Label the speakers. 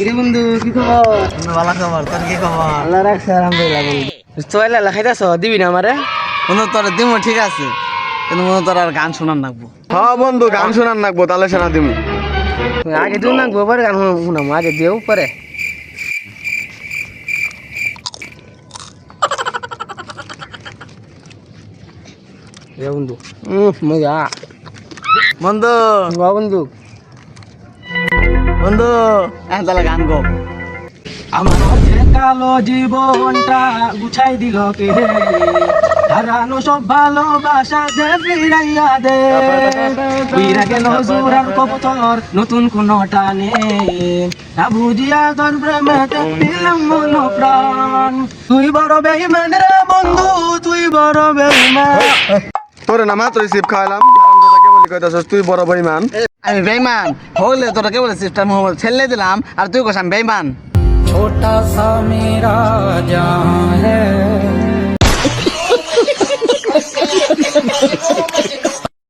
Speaker 1: কিরে বন্ধু কি খবর?
Speaker 2: ভালো খবর। তোর কি খবর?
Speaker 1: আল্লাহ রাখছে আলহামদুলিল্লাহ বন্ধু। তো এলা এলা খাইতাছ দিবি না আমারে?
Speaker 2: বন্ধু তোর দিমো ঠিক আছে। কিন্তু বন্ধু তোর আর গান শোনার নাকবো।
Speaker 3: হ্যাঁ বন্ধু গান শোনার নাকবো তাহলে শোনা দিমু।
Speaker 1: আগে দিও না গোবর গান শুনাম আগে দিও পরে। বন্ধু। উম মজা।
Speaker 2: বন্ধু।
Speaker 1: বন্ধু।
Speaker 2: বন্ধু গান গো।
Speaker 1: আমার কালো জীবনটা গুছাই দিল কে? হারানো সব ভালোবাসা যে ফিরাইয়া দে। ফিরা গেল জোরার কবুতর নতুন কোন টানে? না বুঝিয়া তোর প্রেমেতে দিলাম মন প্রাণ তুই বড় বেইমান রে বন্ধু, তুই বড় বেইমান।
Speaker 3: তোরে না মাত্র বলি কইতাছস? তুই বড় বেইমান।
Speaker 2: আমি বেইমান। হলে তোরা কেবল সিস্টার মোহাম্মদ ছেলে দিলাম, আর তুই কোস আমি বেইমান।
Speaker 1: ছোটা সা মেরা জান